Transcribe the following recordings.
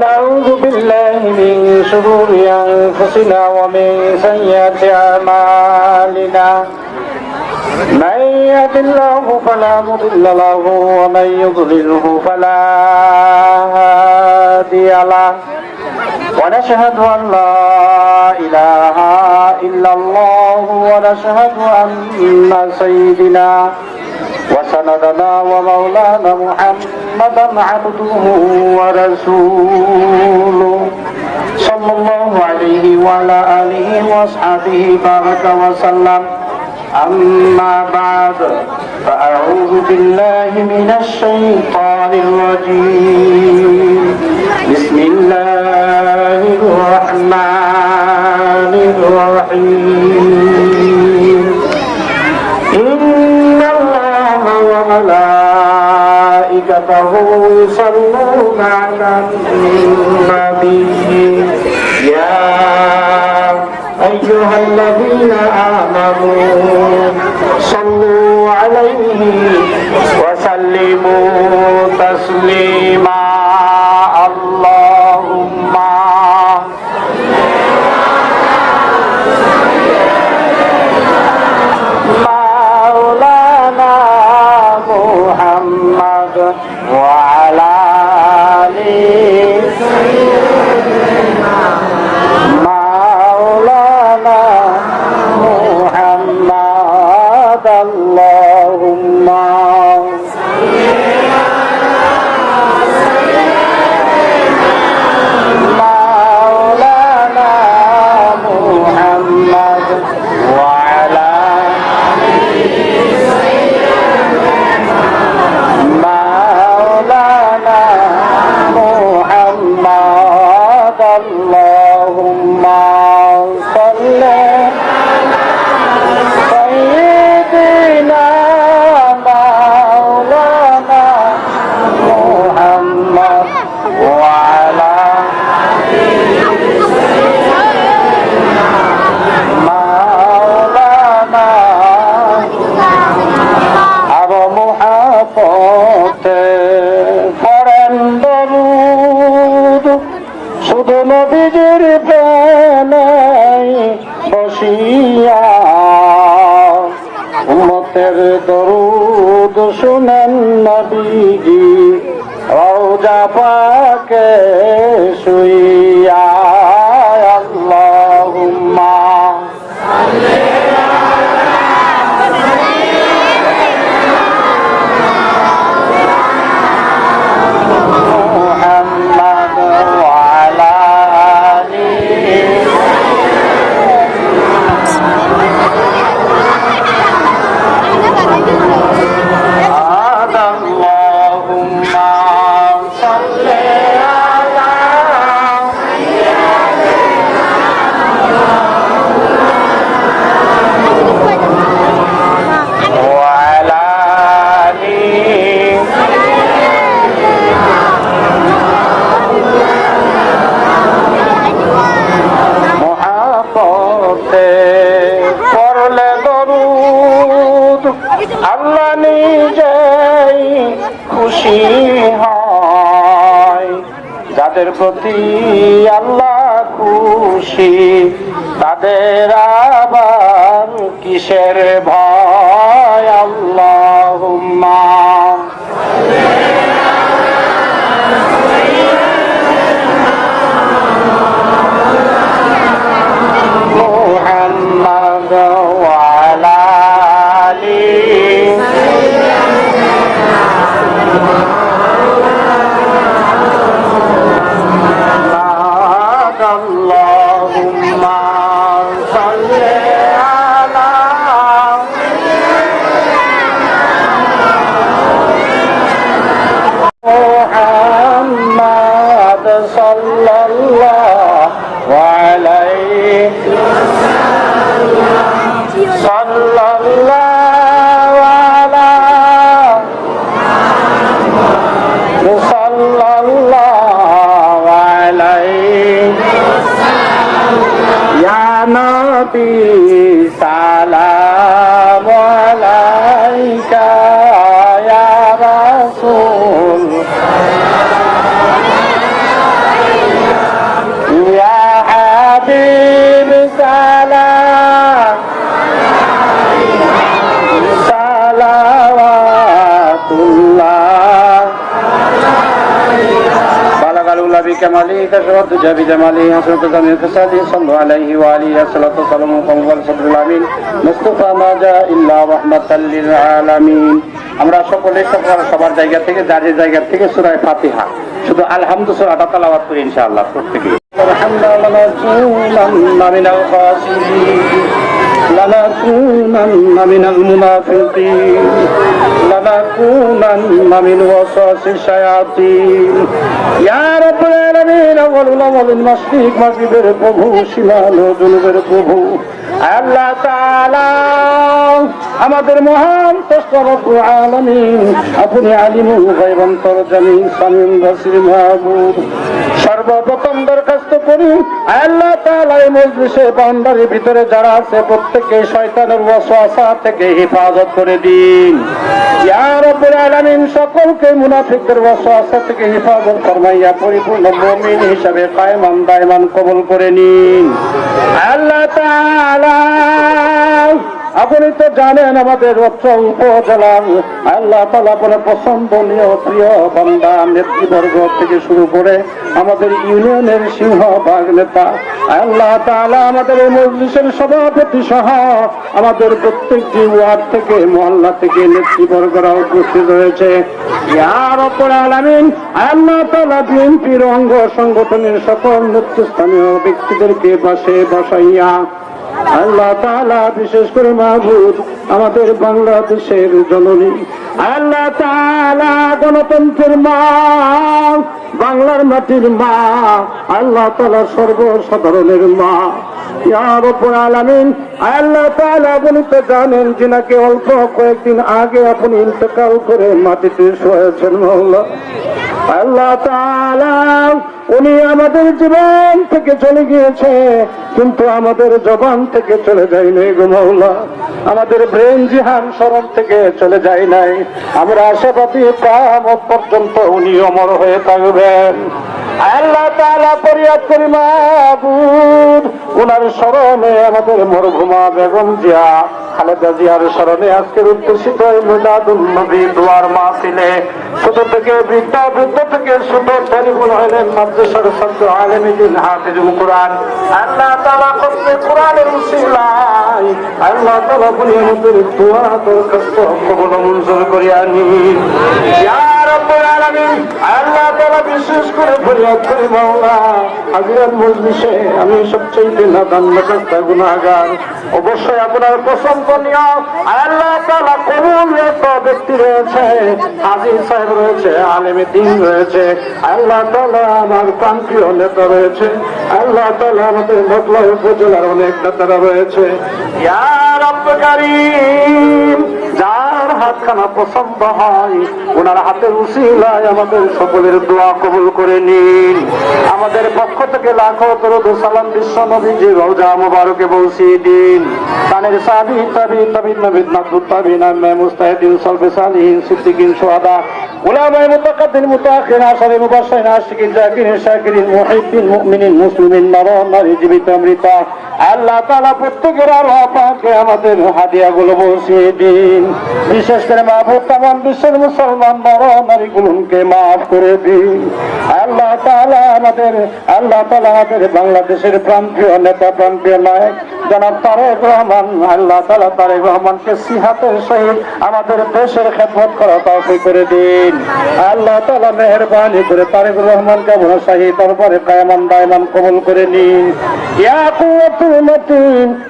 ونعوذ بالله من شرور أنفسنا ومن سيئات أعمالنا من يهد الله فلا مضل له ومن يضلله فلا هادي له ونشهد أن لا إله إلا الله ونشهد أن سيدنا وسندنا ومولانا محمدا عبده ورسوله. صلى الله عليه وعلى آله وأصحابه بارك وسلم. أما بعد فأعوذ بالله من الشيطان الرجيم. بسم الله الرحمن الرحيم. النبي প্রতি আল্লাহ খুশি। তাদের আবার কিসের ভয় আল্লাহ? নবী الأولى بكماله كشف الدجى بجماله حسنة جميع خصاله صلوا عليه وآله الصلاة والسلام وقوم صدر الأمين مصطفى ما جاء إلا رحمة للعالمين আমরা সকলে সকল সবার জায়গা থেকে যার যে জায়গা থেকে সুরায় ফাতিহা শুধু আলহামদু সুরাটা তালাবাত করি ইনশাআল্লাহ প্রত্যেকে الحمد لنكونن من المنافقين لنكونن من وسواس الشياطين يا رب العالمين أولنا ومن ما في برقبه شمال وجنوب برقبه الله تعالى আমাদের মহান আপনি মাহবুব। সর্বপ্রথম দরখাস্ত করি, আল্লাহ তাআলা মজলিসে বাউন্ডারির ভিতরে যারা আছে প্রত্যেককে শয়তানের ওয়াসওয়াসা থেকে হেফাজত করে দিন। ইয়া রাব্বুল আলামিন, সকলকে মুনাফিকদের ওয়াসওয়াসা থেকে হেফাজত ফরমাইয়া পরিপূর্ণ মুমিন হিসাবে কায়েমান দায়মান কবুল করে নিন। আল্লাহ তাআলা আপনি তো জানেন আমাদের অত্র উপজেলার আল্লাহ তালা বলে পছন্দনীয় প্রিয় বান্দা, নেতৃবর্গ থেকে শুরু করে আমাদের ইউনিয়নের সিংহভাগ নেতা। আল্লাহ তালা আমাদের এই মজলিসের সভাপতি সহ আমাদের প্রত্যেকটি ওয়ার্ড থেকে, মহল্লা থেকে নেতৃবর্গরা উপস্থিত রয়েছে। ইয়ার অপর আলামিন, আল্লাহ তালা বিএনপির অঙ্গ সংগঠনের সকল নেতৃস্থানীয় ব্যক্তিদেরকে পাশে বসাইয়া আল্লাহ তাআলা বিশেষ করে মাহবুব আমাদের বাংলাদেশের জননী। আল্লাহ তাআলা গণতন্ত্রের মা, বাংলার মাটির মা, আল্লাহ তাআলা সর্বসাধারণের মা। আল্লাহ তাআলা আপনি তো জানেন যিনাকে অল্প কয়েকদিন আগে আপনি ইন্তেকাল করে মাটিতে শুয়েছেন আল্লাহ তাআলা উনি আমাদের জীবন থেকে চলে গিয়েছে, কিন্তু আমাদের জবান থেকে চলে যায় নাই গো মাওলা। আমাদের ব্রেন জিহান স্মরণ থেকে চলে যায় নাই। আমরা আশাবাদী কামত পর্যন্ত উনি অমর হয়ে থাকবেন। আল্লাহ তাআলা পরিয়াদ করি মাবুদ ওনার স্মরণে আমাদের মরঘুমা বেগম জিয়া, খালেদা জিয়ার স্মরণে আজকের উদ্দেশিত মিলাদুল নবী দোয়ার থেকে বৃদ্ধ বৃদ্ধ থেকে ছোট টেলিফোন হইলেন মাদ্রাসার ছাত্র আলেমিদিন হাফিজুল কোরআন। আল্লাহ তাআলা করতে কোরআনের উসিলায় আল্লাহ তাআলা বলি আমাদের দোয়া দরখাস্ত কবুল মঞ্জুর করিয়া নিন। অবশ্যই আপনার পছন্দনীয় আল্লাহ তাআলা কবুল ব্যক্তি রয়েছে, হাজির সাহেব রয়েছে, আলেমে দিন রয়েছে, আল্লাহ আমার প্রান্তীয় নেতা রয়েছে, আল্লাহ তাআলা উপজেলার অনেক নেতারা রয়েছে। হাতখানা পছন্দ হয়, ওনার হাতের উশিলায় আমাদের সকলের দোয়া কবুল করে নিন। আমাদের পক্ষ থেকে লাখো তরদ সালাম বিশ্ব নবীজি রওজা মুবারকে পৌঁছিয়ে দিন। তানের সাবি, তাবি তাবি নবী মাকদুদ তাবি নামে মুস্তাহিদিন সলবে সালিহিন, সিদ্দিকিন, সুহাদা উলামায়ে মুতাকাদ্দিন মুতাআখিরিন আশারে মুবাশশিরিন আশিকিন জাকিরিন শাকিরিন মুহিব্বিন মুমিনিন মুসলিমিন নর নারী জীবিত মৃত। আল্লাহ তাআলা প্রত্যেকের আল্লাহ পাকে আমাদের হাদিয়াগুলো পৌঁছিয়ে দিন। বিশেষ করে মাহবুব তামান বিশ্বের মুসলমান নর নারীগুলোকে মাফ করে দিন। আল্লাহ তাআলা আমাদের, আল্লাহ তাআলা আমাদের বাংলাদেশের প্রান্তীয় নেতা, প্রান্তীয় নায়ক, জনাব তারেক রহমান, আল্লাহ তাআলা তারেক রহমানকে সিহাতের সহিত আমাদের দেশের খেদমত করা তৌফিক করে দিন। আল্লাহ তাআলা মেহেরবানি করে তারেক রহমানকে আমরা শাহী দরবারে কায়ামান দায়মান কবুল করে নিন।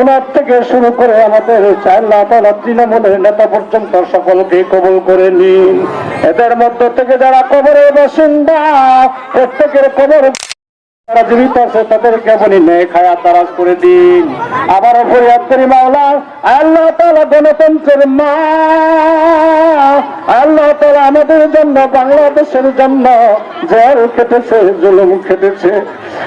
উনার থেকে শুরু করে আমাদের আল্লাহ তাআলা তৃণমূলের নেতা পর্যন্ত সকলকে কবুল করে নিন। এদের মধ্য থেকে যারা কবরের বাসিন্দা, প্রত্যেকের কবর যারা জীবিত আছে, তাদেরকে আপনি নেক হায়াত দারাজ করে দিন। আবারও ফরিয়াদ করি মাওলা, আল্লাহ তাআলা গণতন্ত্রের মা তাআলা আমাদের জন্য, বাংলাদেশের জন্য জেল খেটেছে, জুলুম খেটেছে।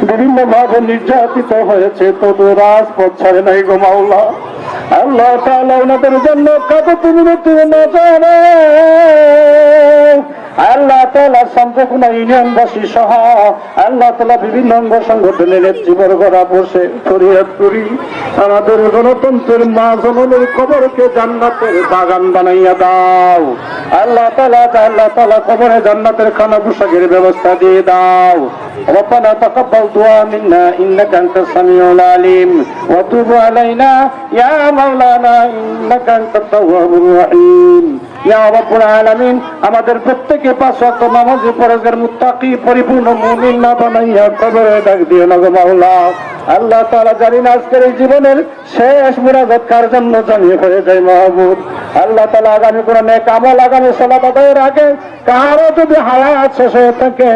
বিভিন্ন ভাবে নির্যাতিত হয়েছে, তবু রাজপথ ছাড়ে নাই গো মাওলা। আল্লাহ তাআলা ওনাদের জন্য কত তুমি না জানে। আল্লাহ তালা সম্পূর্ণ ইউনিয়নবাসী সহ আল্লাহ তালা বিভিন্ন অঙ্গ সংগঠনের নেতৃবর্গরা বসে ফরিয়াদ করি আমাদের গণতন্ত্রের মা জননের কবরকে জান্নাতের বাগান বানাইয়া দাও আল্লাহ তালা আল্লাহ তালা কবরে জান্নাতের খানা পোশাকের ব্যবস্থা দিয়ে দাও ربنا تقبل دعاء منا انك انت السميع العليم وتب علينا يا مولانا انك انت التواب الرحيم ইয়া রব্বুল আমাদের প্রত্যেকে মুত্তাকি পরিপূর্ণ মুমিন না বানাইয়া কবরে ডাক দিও না মাওলা। আল্লাহ তাআলা জানি না আজকের এই জীবনের শেষ মুনাজাত কার জন্য জানিয়ে হয়ে যায় মাহবুব? আল্লাহ তাআলা আগামী কোন নেক আমল আগামী সালাত আদায়ের আগে কারও যদি হায়াত শেষ হয়ে থাকে,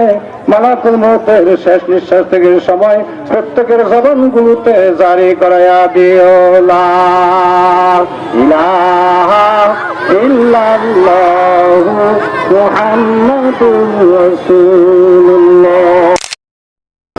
মালাকুল মৌতের শেষ নিঃশ্বাস থেকে সময় প্রত্যেকের জবানগুলোতে জারি করাইয়া দিও। ইলাহা ইল্লাল্লাহু মুহাম্মাদুর